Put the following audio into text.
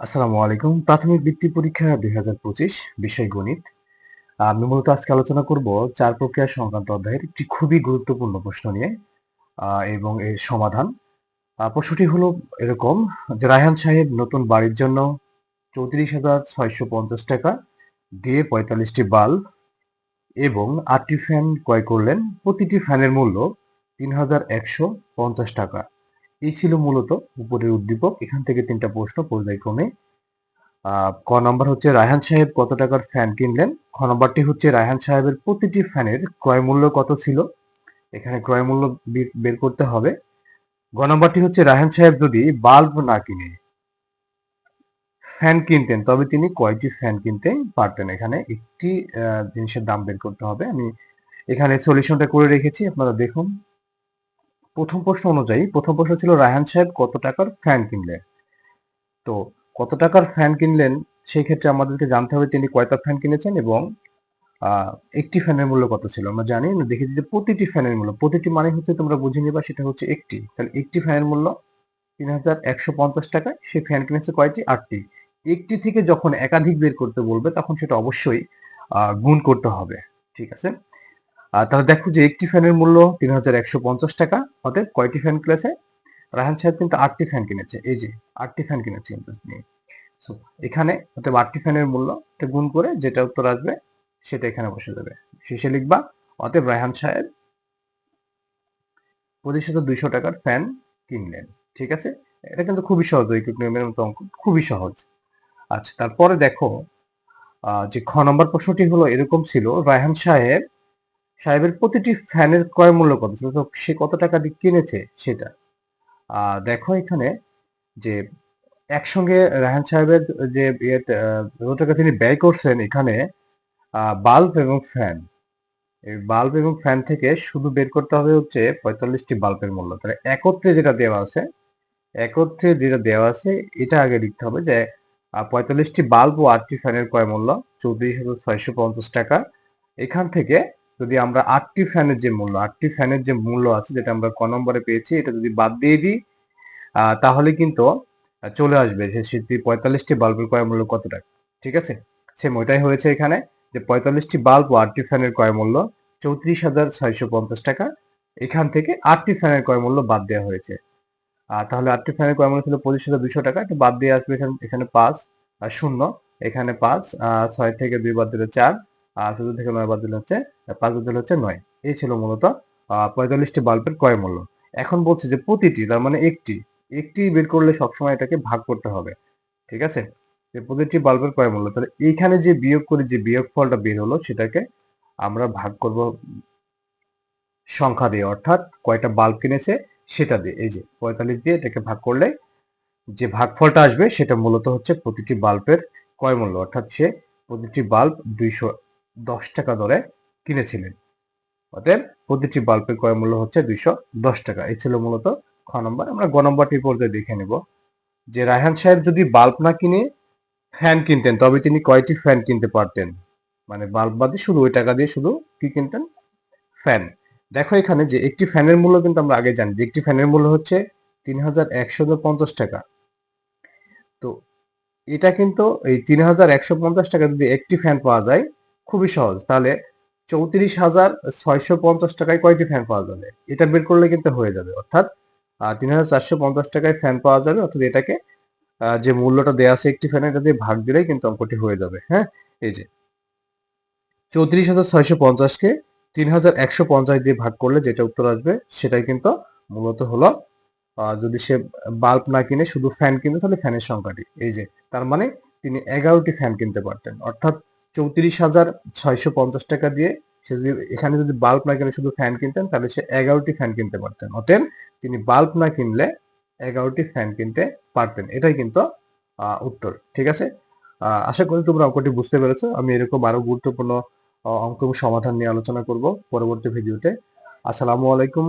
আসসালামু আলাইকুম। প্রাথমিক বৃত্তি পরীক্ষা দুই হাজার পঁচিশ, বিষয় গণিত। আমি মূলত আজকে আলোচনা করব চার প্রক্রিয়া সংক্রান্ত অধ্যায়ের একটি খুবই গুরুত্বপূর্ণ প্রশ্ন নিয়ে এবং এর সমাধান। প্রশ্নটি হলো এরকম, যে রায়হান সাহেব নতুন বাড়ির জন্য চৌত্রিশ হাজার ছয়শো পঞ্চাশ টাকা দিয়ে পঁয়তাল্লিশটি বাল্ব এবং আটটি ফ্যান ক্রয় করলেন। প্রতিটি ফ্যানের মূল্য তিন হাজার একশো পঞ্চাশ টাকা। এই ছিল মূলত উপরের উদ্দীপক। এখান থেকে তিনটা প্রশ্ন পর্যায়ক্রমে ক নম্বর হচ্ছে, রায়হান সাহেব কত টাকার ফ্যান কিনলেন? খ নম্বরটি হচ্ছে, রায়হান সাহেবের প্রতিটি ফ্যানের ক্রয় মূল্য কত ছিল? এখানে ক্রয় মূল্য বের করতে হবে। গ নম্বরটি হচ্ছে, রায়হান সাহেব যদি বাল্ব না কিনে ফ্যান কিনতেন, তবে তিনি কয়টি ফ্যান কিনতে পারতেন? এখানে একটি জিনিসের দাম বের করতে হবে। আমি এখানে সলিউশনটা করে রেখেছি, আপনারা দেখুন। প্রথম প্রশ্ন অনুযায়ী প্রথম প্রশ্ন ছিল, রায়হান সাহেব কত টাকার ফ্যান কিনলেন? তো কত টাকার ফ্যান কিনলেন সেই ক্ষেত্রে আমাদেরকে জানতে হবে তিনি কয়টা ফ্যান কিনেছেন এবং একটি ফ্যানের মূল্য কত ছিল? আমরা জানি, আমরা দেখেছি যে প্রতিটি ফ্যানের মূল্য, প্রতিটি মানে হচ্ছে তোমরা বুঝে নিবা সেটা হচ্ছে একটি। তাহলে একটি ফ্যানের মূল্য তিন হাজার একশো পঞ্চাশ টাকায়, সে ফ্যান কিনেছে কয়টি? আটটি। একটি থেকে যখন একাধিক বের করতে বলবে, তখন সেটা অবশ্যই গুণ করতে হবে। ঠিক আছে? তাহলে দেখো যে একটি ফ্যানের মূল্য তিন হাজার একশো পঞ্চাশ টাকা, অতএব কয়টি ফ্যান কিনেছে? রাহান সাহেব কিন্তু আটটি ফ্যান কিনেছে, এই যে আটটি ফ্যান কিনেছে কিন্তু এখানে অতএব আটটি ফ্যানের মূল্য গুণ করে যেটা উত্তর আসবে সেটা এখানে বসে যাবে। শেষে লিখবা, অতএব রায়হান সাহেব প্রতিশত দুইশো টাকার ফ্যান কিনলেন, ঠিক আছে? এটা কিন্তু খুবই সহজ ঐকিক নিয়মের মতো অঙ্ক, খুবই সহজ। আচ্ছা তারপরে দেখো যে খ নম্বর প্রশ্নটি হলো এরকম ছিল, রায়হান সাহেব সাহেবের প্রতিটি ফ্যানের ক্রয় মূল্য কত? ছিল তো সে কত টাকা দিয়ে কিনেছে সেটা? দেখো এখানে যে একসঙ্গে রায়হান সাহেবের যে টাকা তিনি ব্যয় করছেন এখানে বাল্ব এবং ফ্যান। এই বাল্ব এবং ফ্যান থেকে শুধু বের করতে হবে হচ্ছে পঁয়তাল্লিশটি বাল্বের মূল্য। তাহলে একত্রে যেটা দেওয়া আছে, একত্রে যেটা দেওয়া আছে, এটা আগে লিখতে হবে যে পঁয়তাল্লিশটি বাল্ব ও আটটি ফ্যানের ক্রয় মূল্য, চৌত্রিশ হাজার ছয়শো পঞ্চাশ টাকা। এখান থেকে যদি আমরা আটটি ফ্যানের যে মূল্য আটটি ফ্যানের যে মূল্য আছে যেটা আমরা ক নম্বরে পেয়েছি, এটা যদি বাদ দিয়ে দিই তাহলে কিন্তু চলে আসবে যে সেটি পঁয়তাল্লিশটি বাল্বের ক্রয় মূল্য কত টাকা? ঠিক আছে? সেম ওইটাই হয়েছে এখানে, যে পঁয়তাল্লিশটি বাল্ব ও আটটি ফ্যানের ক্রয় মূল্য চৌত্রিশ হাজার ছয়শো পঞ্চাশ টাকা। এখান থেকে আটটি ফ্যানের ক্রয় মূল্য বাদ দেওয়া হয়েছে। আর তাহলে আটটি ফ্যানের ক্রয় মূল্য ছিল পঁচিশ হাজার দুশো টাকা এটা বাদ দিয়ে আসবে এখানে এখানে পাঁচ আর শূন্য, এখানে পাঁচ ছয় থেকে দুই বাদ দিলে চার আর চতুর্থ থেকে নয় বাদ দিলে হচ্ছে পাঁচ বাদ দিলে হচ্ছে নয়। এই ছিল মূলত পঁয়তাল্লিশটি বাল্বের ক্রয় মূল্য। এখন বলছে যে প্রতিটি, তার মানে একটি একটি বের করলে সবসময় এটাকে ভাগ করতে হবে, ঠিক আছে? যে প্রতিটি বাল্বের ক্রয় মূল্য, তাহলে এইখানে যে বিয়োগ করে যে বিয়োগ ফলটা বের হলো, সেটাকে আমরা ভাগ করব সংখ্যা দিয়ে, অর্থাৎ কয়টা বাল্ব কিনেছে সেটা দিয়ে। এই যে পঁয়তাল্লিশ দিয়ে এটাকে ভাগ করলে যে ভাগফলটা আসবে, সেটা মূলত হচ্ছে প্রতিটি বাল্বের ক্রয় মূল্য, অর্থাৎ সে প্রতিটি বাল্ব দুইশো দশ টাকা দরে কিনেছিলেন। অতএব প্রতিটি বাল্বের ক্রয় মূল্য হচ্ছে দুইশো দশ টাকা। এই ছিল মূলত খ নম্বর। আমরা গ নম্বরটি পর্যায়ে দেখে নেব। যে রায়হান সাহেব যদি বাল্ব না কিনে ফ্যান কিনতেন, তবে তিনি কয়টি ফ্যান কিনতে পারতেন? মানে বাল্ব বাদে শুধু ওই টাকা দিয়ে শুধু কি কিনতেন? ফ্যান। দেখো এখানে যে একটি ফ্যানের মূল্য কিন্তু আমরা আগে জানি। যে একটি ফ্যানের মূল্য হচ্ছে তিন হাজার একশো পঞ্চাশ টাকা। তো এটা কিন্তু এই তিন হাজার একশো পঞ্চাশ টাকা যদি একটি ফ্যান পাওয়া যায় খুবই সহজ। তাহলে চৌত্রিশ হাজার ছয়শো পঞ্চাশ টাকায় কয়টি ফ্যান পাওয়া যাবে? এটা বের করলে কিন্তু হয়ে যাবে। অর্থাৎ তিন হাজার চারশো পঞ্চাশ টাকায় ফ্যান পাওয়া যাবে। অর্থাৎ এটাকে যে মূল্যটা দেওয়া আছে একটি ফ্যান এটা দিয়ে ভাগ দিলেই কিন্তু অঙ্কটি হয়ে যাবে। হ্যাঁ? এই যে, চৌত্রিশ হাজার ছয়শো পঞ্চাশকে তিন হাজার একশো পঞ্চাশ দিয়ে ভাগ করলে যেটা উত্তর আসবে, সেটাই কিন্তু মূলত হলো যদি সে বাল্ব না কিনে, শুধু ফ্যান কিনতো তাহলে ফ্যানের সংখ্যাটি। এই যে, তার মানে তিনি এগারোটি ফ্যান কিনতে পারতেন। অর্থাৎ চৌত্রিশ হাজার ছয়শো পঞ্চাশ টাকা দিয়ে সে যদি এখানে যদি বাল্ব না কিনে শুধু ফ্যান কিনতেন, তাহলে সে এগারোটি ফ্যান কিনতে পারতেন। অতএব তিনি বাল্ব না কিনলে এগারোটি ফ্যান কিনতে পারতেন। এটাই কিন্তু উত্তর। ঠিক আছে? আশা করি তোমরা অঙ্কটি বুঝতে পেরেছ। আমি এরকম আরও গুরুত্বপূর্ণ অঙ্ক সমাধান নিয়ে আলোচনা করব পরবর্তী ভিডিওতে আসসালামু আলাইকুম।